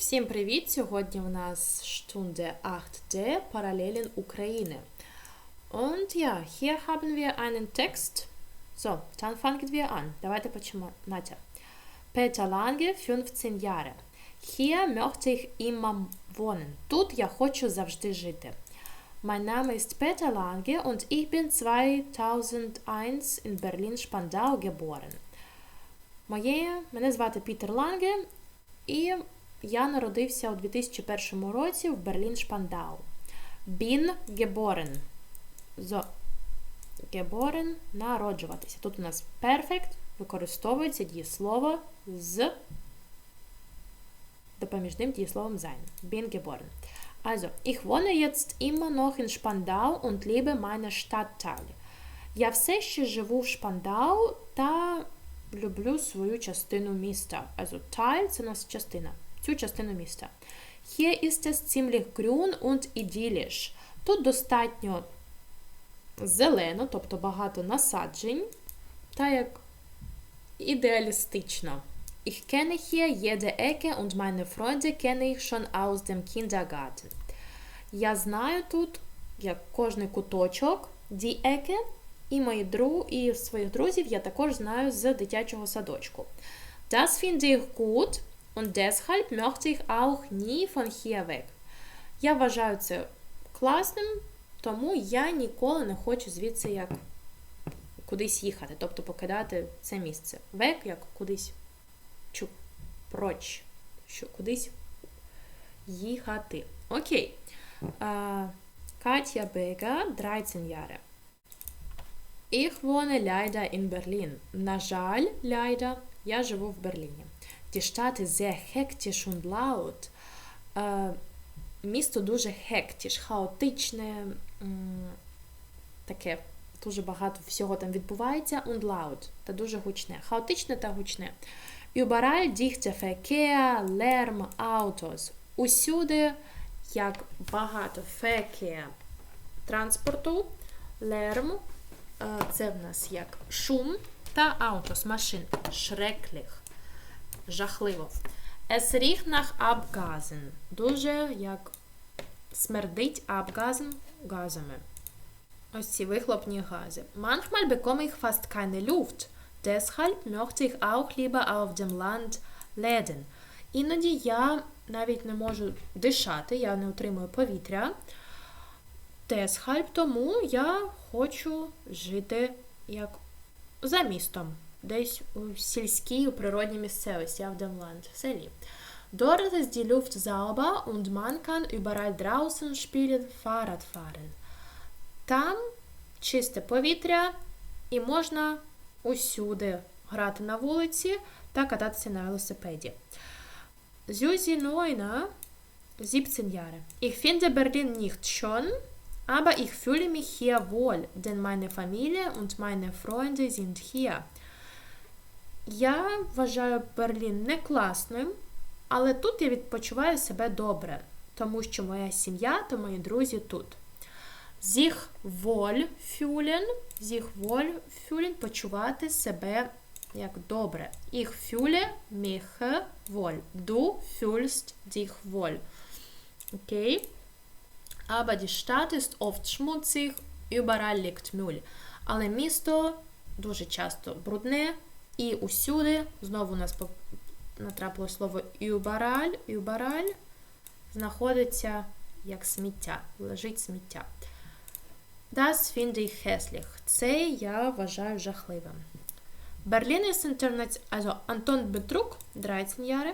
Всім привіт! Сьогодні в нас Stunde 8d Parallelen Ukraine. Und ja, hier haben wir einen Text. So, dann fangen wir an. Давайте починати. Peter Lange, 15 Jahre. Hier möchte ich immer wohnen. Тут я хочу завжди жити. Mein Name ist Peter Lange und ich bin 2001 in Berlin-Spandau geboren. Моє, мене звати Пітер Ланге, і я народився у 2001 році в Берлін-Шпандау. Bin geboren. So. Geboren – народжуватися. Тут у нас perfect використовується дієслово з допоміжним дієсловом sein. Bin geboren. Also, ich wohne jetzt immer noch in Spandau und liebe meine Stadtteil. Я все ще живу в Шпандау та люблю свою частину міста. Also, Teil – це у нас частина. Цю частину міста. Hier ist es ziemlich grün und idyllisch. Тут достатньо зелено, тобто багато насаджень, та як ідеалістично. Ich kenne hier jede Ecke und meine Freunde kenne ich schon aus dem Kindergarten. Я знаю тут, як кожний куточок, die Ecke, і мої дру, і своїх друзів я також знаю з дитячого садочку. Das finde ich gut und deshalb möchte ich auch nie von hier weg. Я вважаю це класним, тому я ніколи не хочу звідси як кудись їхати, тобто покидати це місце. Век як кудись чу, проч, що кудись їхати. Окей. Uh, Katja Beger, 13 Jahre. Ich wohne leider in Berlin. На жаль, leider, я живу в Берліні. Die Stadt ist sehr hektisch und laut. Uh, місто дуже hektisch, хаотичне, таке, дуже багато всього там відбувається, und laut, та дуже гучне. Хаотичне та гучне. Überall dichter Verkehr, Lärm, Autos. Усюди як багато Verkehr транспорту, Lärm, це в нас як шум та Autos, машин. Schrecklich. Жахливо. Es riecht nach Abgasen. Дуже як смердить Abgasen газами. Ось ці вихлопні гази. Manchmal bekomme ich fast keine Luft. Deshalb möchte ich auch lieber auf dem Land leben. Іноді я навіть не можу дишати, я не отримую повітря. Deshalb тому я хочу жити як за містом, десь у сільській, у природній місцевості, auf dem Land, в селі. Dort ist die Luft sauber und man kann überall draußen spielen, Fahrrad fahren. Там чисте повітря і можна усюди грати на вулиці та кататися на велосипеді. Susi Neuner, 17 Jahre. Ich finde Berlin nicht schön, aber ich fühle mich hier wohl, denn meine Familie und meine Freunde sind hier. Я вважаю Берлін не класним, але тут я відпочиваю себе добре, тому що моя сім'я та мої друзі тут. Sich wohl fühlen, sich – почувати себе як добре. Ich fühle mich wohl. Du fühlst dich wohl. Okay? Aber die Stadt ist oft. Але місто дуже часто брудне і усюди, знову у нас натрапило слово überall, überall знаходиться як сміття, лежить сміття. Das finde ich hässlich. Це я вважаю жахливим. Berlin ist international, also Anton Betruck, 13 Jahre.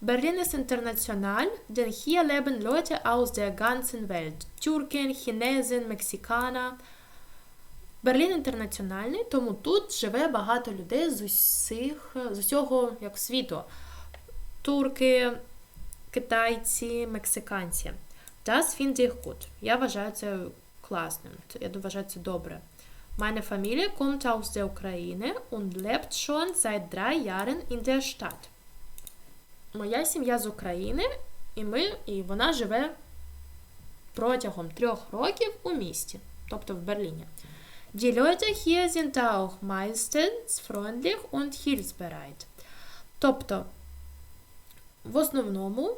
Berlin ist international, denn hier leben Leute aus der ganzen Welt. Türken, Chinesen, Мексикана. Берлін інтернаціональний, тому тут живе багато людей з усіх, з усього як світу. Турки, китайці, мексиканці. Das finde ich gut. Я вважаю це класним. Я вважаю це добре. Meine Familie kommt aus der Ukraine und lebt schon seit drei Jahren in der Stadt. Моя сім'я з України, і ми, і вона живе протягом трьох років у місті, тобто в Берліні. Тобто в основному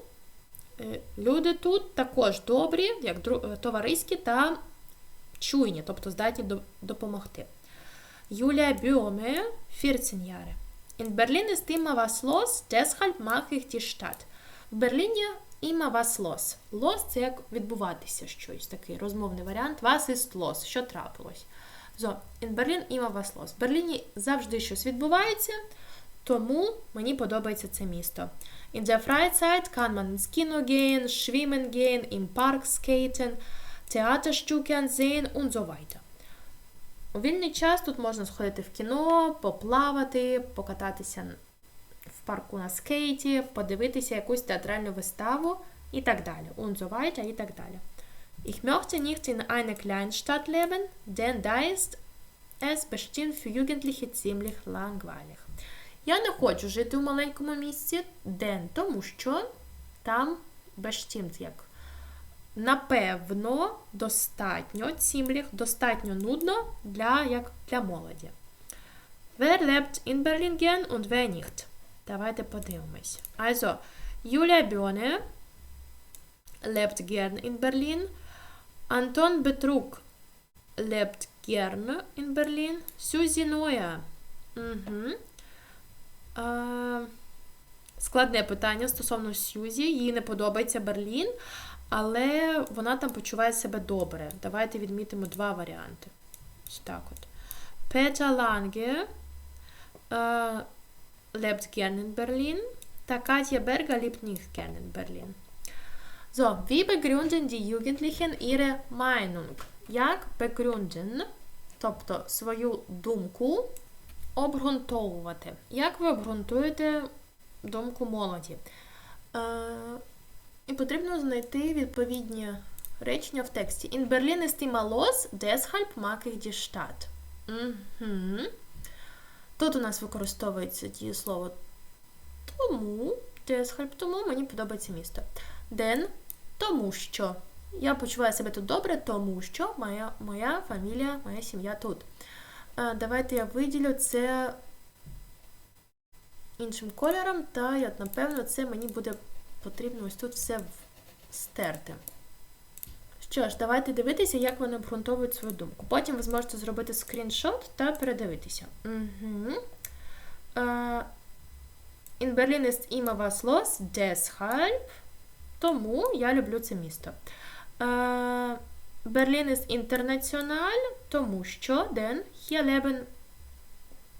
е, люди тут також добрі, як е, товариські та чуйні, тобто здатні допомогти. Julia Böhme, 14 Jahre. In Berlin ist immer was los, deshalb mache ich die Stadt. В Берліні immer was los. Los – це як відбуватися щось, такий розмовний варіант. Was ist los? Що трапилось? So, in Berlin immer was los. В Берліні завжди щось відбувається, тому мені подобається це місто. In der Freizeit kann man ins Kino gehen, schwimmen gehen, im Park skaten, Theaterstücke ansehen und so weiter. У вільний час тут можна сходити в кіно, поплавати, покататися в парку на скейті, подивитися якусь театральну виставу і так далі. Und so weiter і так далі. Ich möchte nicht in einer Kleinstadt leben, denn da ist es bestimmt für Jugendliche ziemlich langweilig. Я не хочу жити у маленькому місті, denn, тому що там bestimmt як напевно, достатньо ziemlich, достатньо нудно для, як для молоді. Wer lebt in Berlin gern und wer nicht? Давайте подивимось. Also, Julia Böhne lebt gern in Berlin. Anton Betrug lebt gern in Berlin. Susi Neuer. Угу. Е, складне питання стосовно Сюзі. Їй не подобається Берлін, але вона там почуває себе добре. Давайте відмітимо два варіанти. Так от. Lange äh, lebt gern in Berlin. Та Katja Berger lebt nicht gern in Berlin. So, wie begründen die Jugendlichen ihre Meinung? Як begründen, тобто свою думку, обґрунтовувати? Як ви обґрунтуєте думку молоді? Е, і потрібно знайти відповідні речення в тексті. In Berlin ist immer los, deshalb mag ich die Stadt. Угу. Тут у нас використовується дієслово тому, deshalb, тому мені подобається місто. Denn, тому що. Я почуваю себе тут добре, тому що моя, моя фамілія, моя сім'я тут. Е, Давайте я виділю це іншим кольором, та, я, напевно, це мені буде потрібно ось тут все стерти. Що ж, давайте дивитися, як вони обґрунтовують свою думку. Потім ви зможете зробити скріншот та передивитися. Угу. In Berlin ist immer was los, deshalb. Тому я люблю це місто. Uh, Berlin ist international, тому що denn hier leben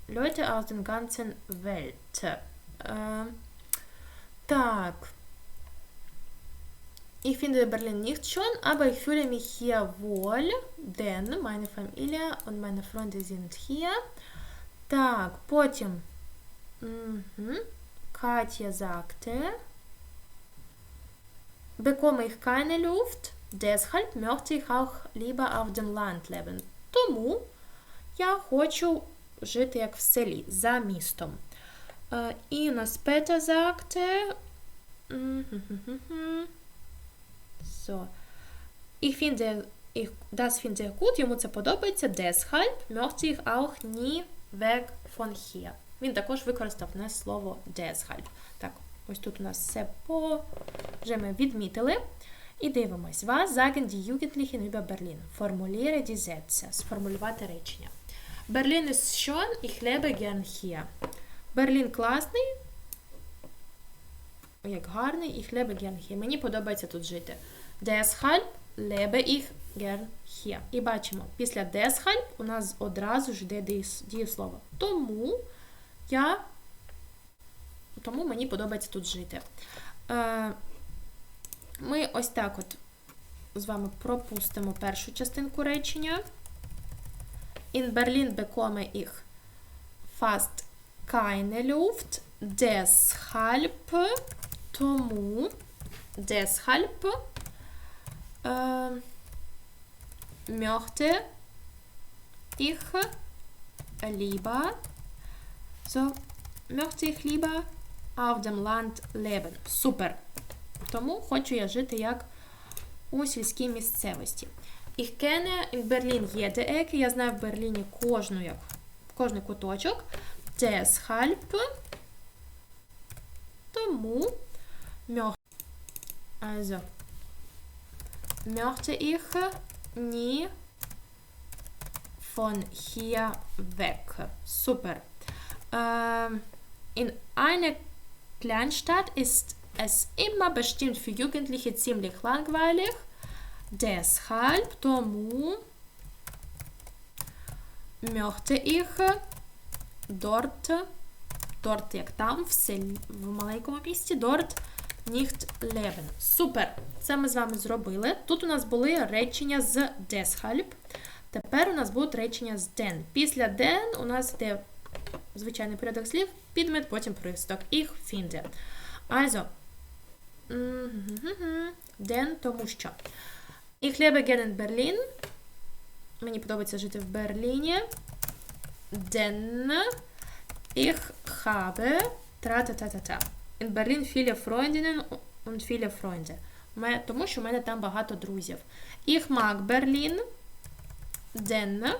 Leute aus der ganzen Welt. Uh, так. Ich finde Berlin nicht schön, aber ich fühle mich hier wohl, denn meine Familie und meine Freunde sind hier. Так, потім. Угу. Katja sagte, bekomme ich keine Luft, deshalb möchte ich auch lieber auf dem Land leben. Тому я хочу жити як в селі, за містом. Äh, Ines Peter sagte, mhm, so, ich finde, ich, das finde ich gut, йому це подобається, deshalb möchte ich auch nie weg von hier. Він також використав не слово deshalb. Так, ось тут у нас все по... вже ми відмітили. І дивимось. Was sagen die Jugendlichen über Berlin? Formuliere die Sätze. Сформулювати речення. Berlin ist schön, ich lebe gern hier. Берлін класний, як гарний, ich lebe gern hier. Мені подобається тут жити. Deshalb lebe ich gern hier. І бачимо, після deshalb у нас одразу ж йде дієс- дієслово. Тому я тому мені подобається тут жити. Е, Ми ось так от з вами пропустимо першу частинку речення. In Berlin bekomme ich fast keine Luft, deshalb, тому, deshalb äh, möchte ich lieber, so, möchte ich lieber auf dem Land leben. Супер. Тому хочу я жити як у сільській місцевості. Ich kenne in Berlin jede Ecke. Я знаю в Берліні кожну, як, кожний куточок. Deshalb. Тому. Also. Möchte ich nie von hier weg. Ähm, in einer Kleinstadt ist es immer bestimmt für Jugendliche ziemlich langweilig. Deshalb, тому möchte ich dort, dort як там, в селі, в маленькому місті, dort nicht leben. Супер! Це ми з вами зробили. Тут у нас були речення з deshalb. Тепер у нас будуть речення з den. Після den у нас йде звичайний порядок слів, підмет, потім присток. Ich finde. Also, den, тому що. Ich lebe gerne in Berlin. Мені подобається жити в Берліні. Denn ich habe тра-та-та-та-та. In Berlin viele Freundinnen und viele Freunde. Тому що в мене там багато друзів. Ich mag Berlin. Denn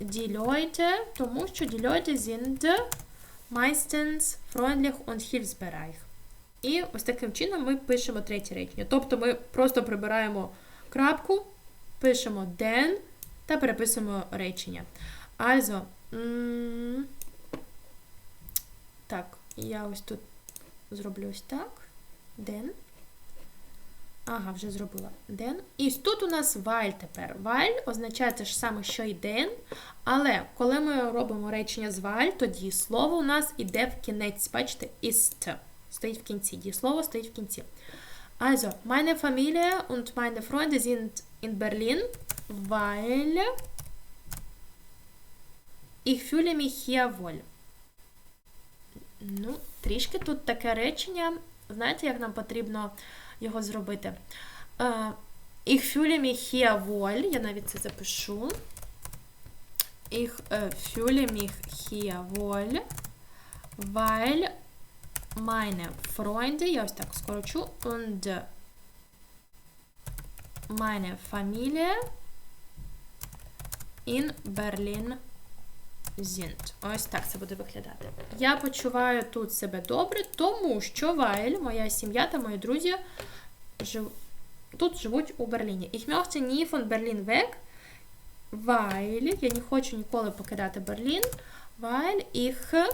die Leute, тому що die Leute sind meistens freundlich und hilfsbereit. І ось таким чином ми пишемо третє речення. Тобто ми просто прибираємо крапку, пишемо den та переписуємо речення. Also, так, я ось тут зроблю ось так. Den. Ага, вже зробила den. І тут у нас while тепер. While означає те ж саме, що і den, але коли ми робимо речення з while, то дієслово у нас іде в кінець. Бачите, ist. Стоїть в кінці. Дієслово стоїть в кінці. Also, meine Familie und meine Freunde sind in Berlin, weil ich fühle mich hier wohl. Ну, трішки тут таке речення. Знаєте, як нам потрібно його зробити? Е, Ich fühle mich hier wohl. Я навіть це запишу. Ich äh, fühle mich hier wohl, weil meine Freunde, я ось так скорочу, und meine Familie in Berlin sind. Ось так це буде виглядати. Я почуваю тут себе добре, тому що Вайль, моя сім'я та мої друзі жив... тут живуть у Берліні. Ich möchte nie von Berlin weg, weil я не хочу ніколи покидати Берлін, weil ich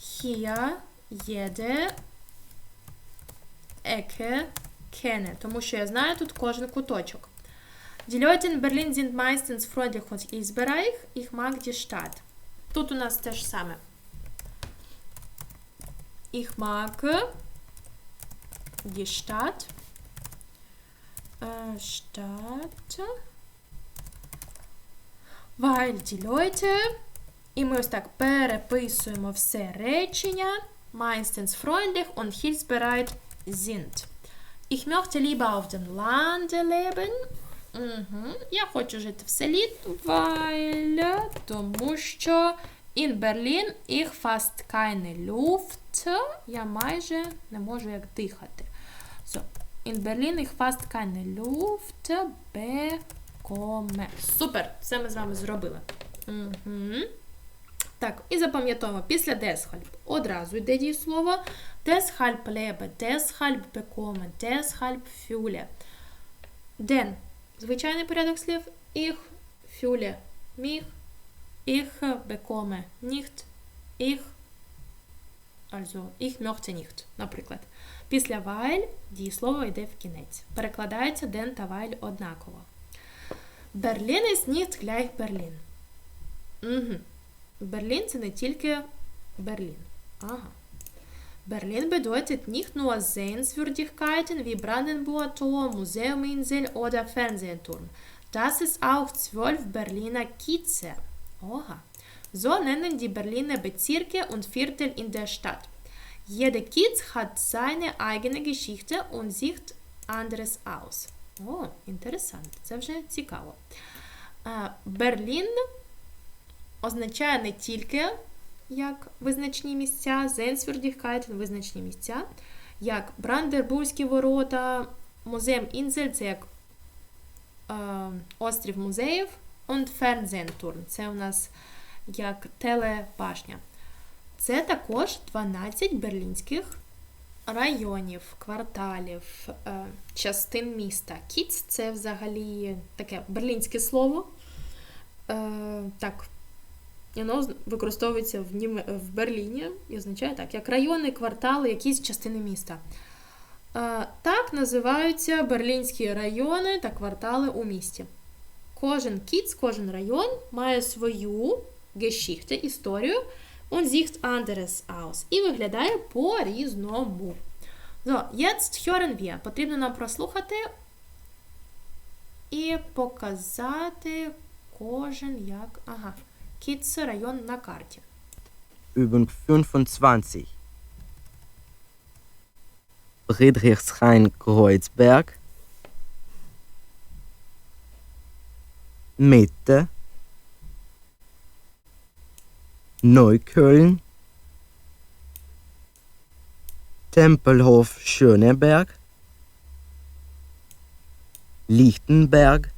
hier jede Ecke kenne. Тому що я знаю тут кожен куточок. Die Leute in Berlin sind meistens freundlich und hilfsbereit. Ich mag die Stadt. Тут у нас те ж саме. Ich mag die Stadt. Äh, Stadt. Weil die Leute. І ми ось так переписуємо все речення. Meistens freundlich und hilfsbereit sind. Ich möchte lieber auf dem Lande leben. Угу. Я хочу жити в селі, weil, тому що in Berlin ich fast keine Luft. Я майже не можу як дихати. So, in Berlin ich fast keine Luft bekomme. Супер! Це ми з вами зробили. Угу. Так, і запам'ятовуємо, після deshalb одразу йде дієслово. Deshalb lebe, deshalb bekomme, deshalb fühle. Den Звичайний порядок слів ich fühle mich, ich bekomme nicht, ich, also ich möchte nicht, наприклад. Після weil дієслово йде в кінець. Перекладається den та weil однаково. Berlin ist nicht gleich Berlin. Угу. Берлін це не тільки Берлін. Ага. Berlin bedeutet nicht nur Sehenswürdigkeiten wie Brandenburger Tor, Museuminsel oder Fernsehturm. Das ist auch zwölf Berliner Kieze. Oha. So nennen die Berliner Bezirke und Viertel in der Stadt. Jeder Kiez hat seine eigene Geschichte und sieht anderes aus. О, інтересно, це цікаво. Берлін означає не тільки як визначні місця, Зенсвюрдіхкайтен визначні місця, як Брандербурзькі ворота, музеєм Інзель, це як е, острів музеїв, und Fernsehturm, це у нас як телебашня. Це також 12 берлінських районів, кварталів, е, частин міста. Кіц це взагалі таке берлінське слово. Е, Так, воно використовується в, Нім... в Берліні і означає так, як райони, квартали, якісь частини міста. Так називаються берлінські райони та квартали у місті. Кожен кіц, кожен район має свою Geschichte, історію und sieht anderes aus. І виглядає по-різному. So, jetzt hören wir. Потрібно нам прослухати і показати кожен як. Ага. Кіц район на карті. Übung 25. Friedrichshain-Kreuzberg. Mitte. Neukölln. Tempelhof Schöneberg. Lichtenberg.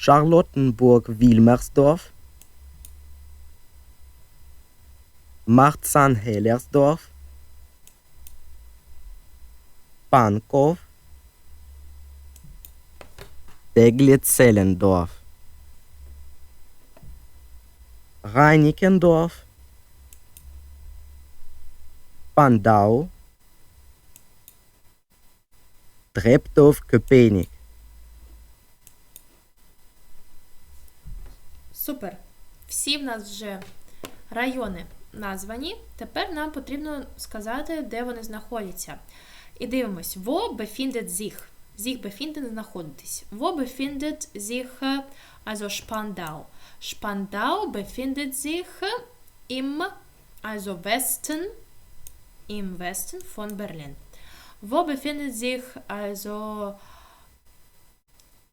Charlottenburg-Wilmersdorf. Marzahn-Hellersdorf, Pankow, Deglitz-Sellendorf, Reinickendorf, Bandau, Treptow-Köpenick. Супер. Всі в нас вже райони названі. Тепер нам потрібно сказати, де вони знаходяться. І дивимось. Wo befindet sich? Sich befinden знаходитись. Wo befindet sich also Spandau? Spandau befindet sich im also Westen im Westen von Berlin. Wo befindet sich also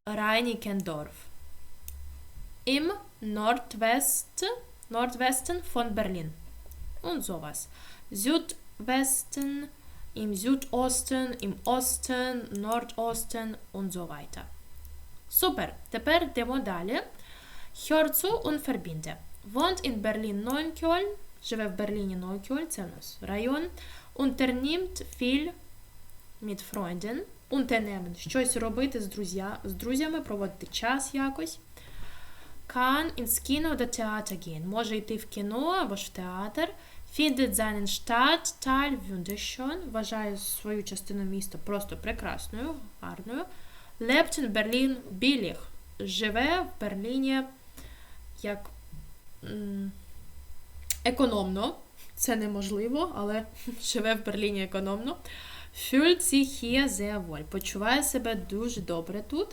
Reinickendorf? Im Nordwest, Nordwesten von Berlin. Und sowas. Südwesten, im Südosten, im Osten, Nordosten und so weiter. Super. Тепер йдемо далі. Zu und verbinde. Wohnt in Berlin Neukölln. Живе в Берліні Neukölln, район. Unternimmt viel mit Freunden. Unternehmen. Щось робити з, друзя, з друзями, проводити час якось. Kann ins Kino oder Theater gehen. Може йти в кіно або ж в театр. Findet seinen Stadtteil wunderschön. Вважає свою частину міста просто прекрасною, гарною. Lebt in Berlin billig. Живе в Берліні як економно. Це неможливо, але живе в Берліні економно. Fühlt sich hier sehr wohl. Почуває себе дуже добре тут.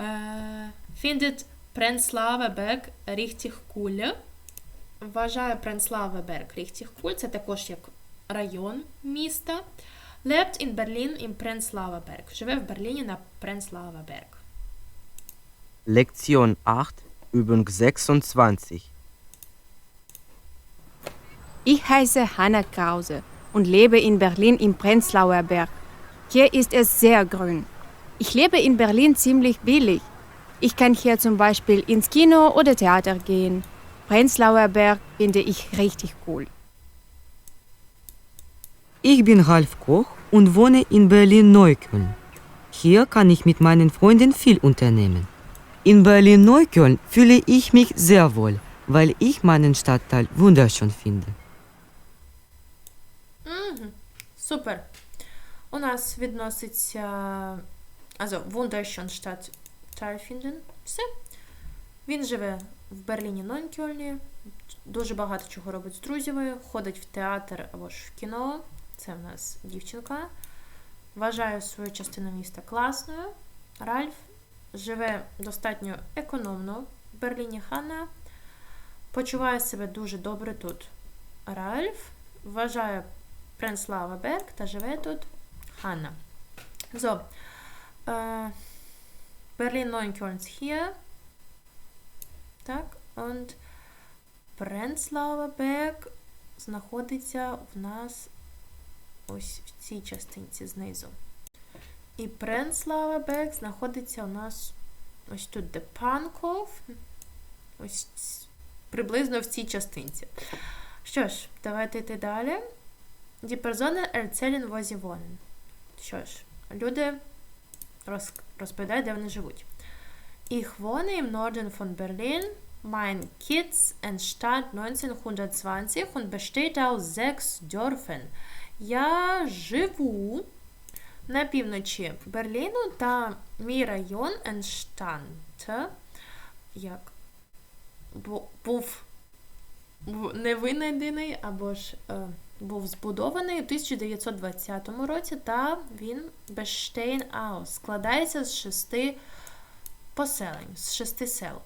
Е, Findet Prenzlauer Berg richtig cool. Вважає Prenzlauer Berg richtig cool. Це також як район міста. Lebt in Berlin im Prenzlauer Berg. Живе в Берліні на Prenzlauer Berg. Lektion 8, Übung 26. Ich heiße Hanna Krause und lebe in Berlin im Prenzlauer Berg. Hier ist es sehr grün. Ich lebe in Berlin ziemlich billig. Ich kann hier zum Beispiel ins Kino oder Theater gehen. Prenzlauer Berg finde ich richtig cool. Ich bin Ralf Koch und wohne in Berlin-Neukölln. Hier kann ich mit meinen Freunden viel unternehmen. In Berlin-Neukölln fühle ich mich sehr wohl, weil ich meinen Stadtteil wunderschön finde. Мгм. Супер. У нас відноситься also wunderschön Stadt finden. Все. Він живе в Берліні Нойнкьольні, дуже багато чого робить з друзями, ходить в театр або ж в кіно. Це в нас дівчинка. Вважає свою частину міста класною. Ральф живе достатньо економно в Берліні Ханна. Почуває себе дуже добре тут. Ральф вважає Пренслава Берг та живе тут Ханна. So, äh, Berlin Neukölln hier. Так, und Prenzlauer Berg знаходиться в нас ось в цій частинці знизу. І Prenzlauer Berg знаходиться у нас ось тут, де Pankow. Ось приблизно в цій частинці. Що ж, давайте йти далі. Die Personen erzählen, wo sie wohnen. Що ж, люди розповідають, де вони живуть. Ich wohne im Norden von Berlin. Mein Kids entstand 1920 und besteht aus sechs Dörfern. Я живу на півночі Берліну та мій район Entstand, як бу- був бу- не винайдений або ж е, був збудований у 1920 році, та він aus складається з шести поселень, з шести сел.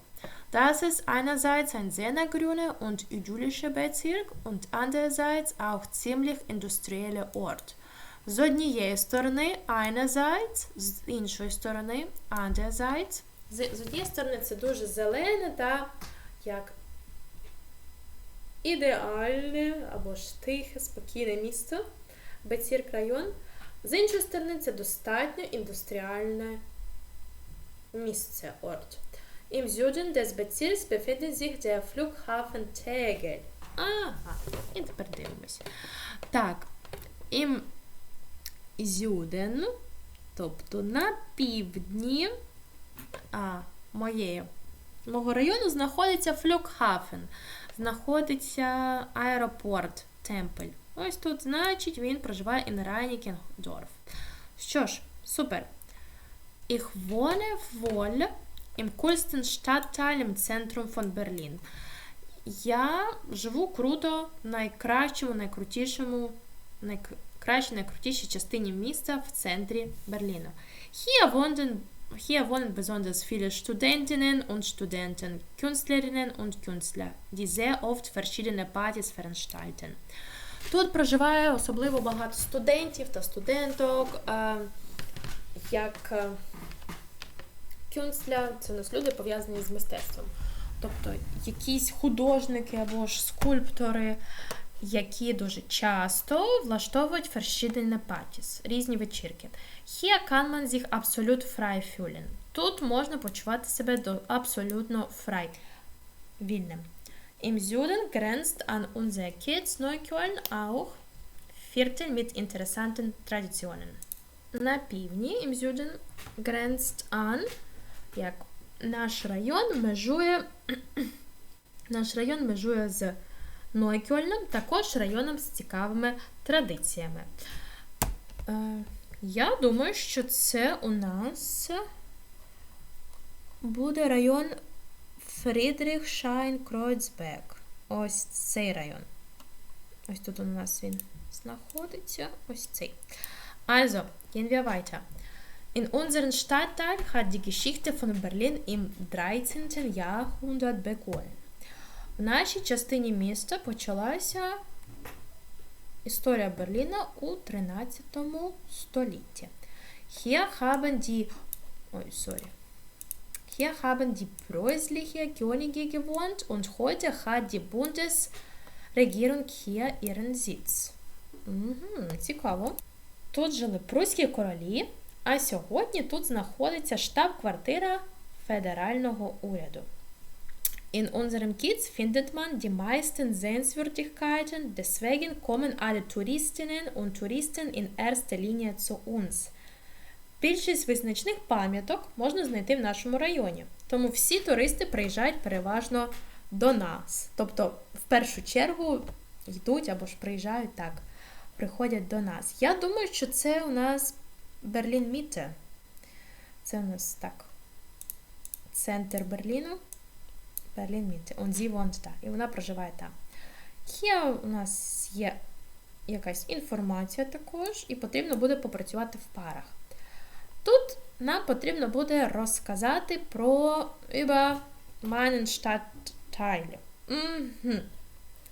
Das ist einerseits ein sehr grüner und idyllischer Bezirk und andererseits auch ziemlich industrieller Ort. З однієї сторони einerseits, з іншої сторони andererseits. З, з однієї сторони це дуже зелене та як ідеальне або ж тихе, спокійне місто, Безірк район. З іншої сторони, це достатньо індустріальне місце, Ort. Im Süden des Bezirks befindet sich der Flughafen Tegel. Ага, і тепер дивимось. Так, im Süden, тобто на півдні а, моєї, мого району знаходиться Флюкхафен, знаходиться аеропорт Темпель. Ось тут, значить, він проживає in Reinickendorf. Що ж, супер. Ich wohne wohl im coolsten Stadtteil im Zentrum von Berlin. Я живу круто в найкращому, найкрутішому, найкращій, найкрутішій частині міста в центрі Берліна. Hier wohnen, hier wohnen besonders viele Studentinnen und Studenten, Künstlerinnen und Künstler, die sehr oft verschiedene Partys veranstalten. Тут проживає особливо багато студентів та студенток, як е, кюнстля, це у нас люди пов'язані з мистецтвом. Тобто якісь художники або ж скульптори, які дуже часто влаштовують verschiedene Partys, різні absolut frei fühlen. Тут можна почувати себе до абсолютно interessanten Traditionen. На an, як наш район межує наш район межує з Нойкьольном, також районом з цікавими традиціями. Е, я думаю, що це у нас буде район Фрідріхшайн Кройцбек. Ось цей район. Ось тут у нас він знаходиться. Ось цей. Also, gehen wir weiter. In unserem Stadtteil hat die Geschichte von Berlin im 13. Jahrhundert begonnen. В нашій частині міста почалася історія Берліна у 13 столітті. Hier haben die Ой, sorry. Hier haben die preußliche Könige gewohnt und heute hat die Bundesregierung hier ihren Sitz. Угу, цікаво. Тут жили пруські королі, а сьогодні тут знаходиться штаб-квартира федерального уряду. In unserem Kiez findet man die meisten Sehenswürdigkeiten, deswegen kommen alle Touristinnen und Touristen in erster Linie zu uns. Більшість визначних пам'яток можна знайти в нашому районі, тому всі туристи приїжджають переважно до нас. Тобто, в першу чергу йдуть або ж приїжджають так, приходять до нас. Я думаю, що це у нас Берлін Міте. Це у нас так. Центр Берліну. Берлін Міте. Он зі да. І вона проживає там. Є у нас є якась інформація також, і потрібно буде попрацювати в парах. Тут нам потрібно буде розказати про über meinen Stadtteil. Mhm.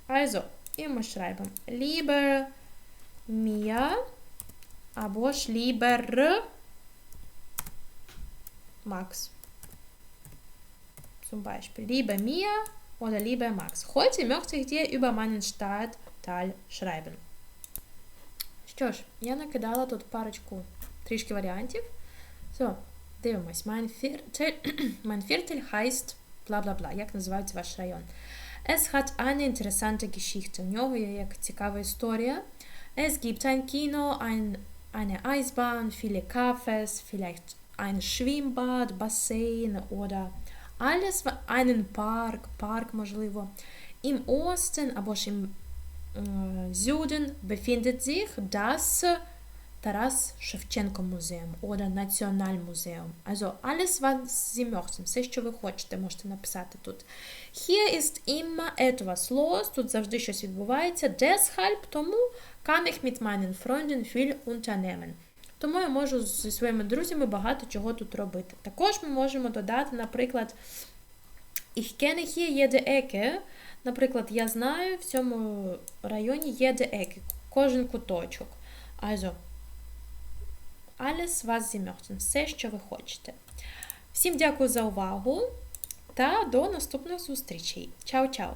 Also, ми schreiben lieber mir або ж lieber Max. Zum Beispiel lieber mir oder lieber Max. Heute möchte ich dir über meinen Stadtteil schreiben. Що ж, я накидала тут парочку трішки варіантів. So, дивимось. Mein Viertel, mein Viertel heißt бла бла бла. Як називається ваш район? Es hat eine interessante Geschichte. У нього є як цікава історія. Es gibt ein Kino, ein, eine Eisbahn, viele Cafés, vielleicht ein Schwimmbad, Bassein oder alles, einen Park, Park можливо. Im Osten або ж im äh, Süden befindet sich das Taras Шевченко Museum oder Nationalmuseum. Also alles, was Sie möchten, все, що ви хочете, можете написати тут. Hier ist immer etwas los, тут завжди щось відбувається. Deshalb, тому kann ich mit meinen Freunden viel unternehmen. Тому я можу зі своїми друзями багато чого тут робити. Також ми можемо додати, наприклад, Ich kenne hier jede Ecke. Наприклад, я знаю в цьому районі jede Ecke, кожен куточок. Also, alles, was Sie möchten, все, що ви хочете. Всім дякую за увагу та до наступних зустрічей. Чао-чао!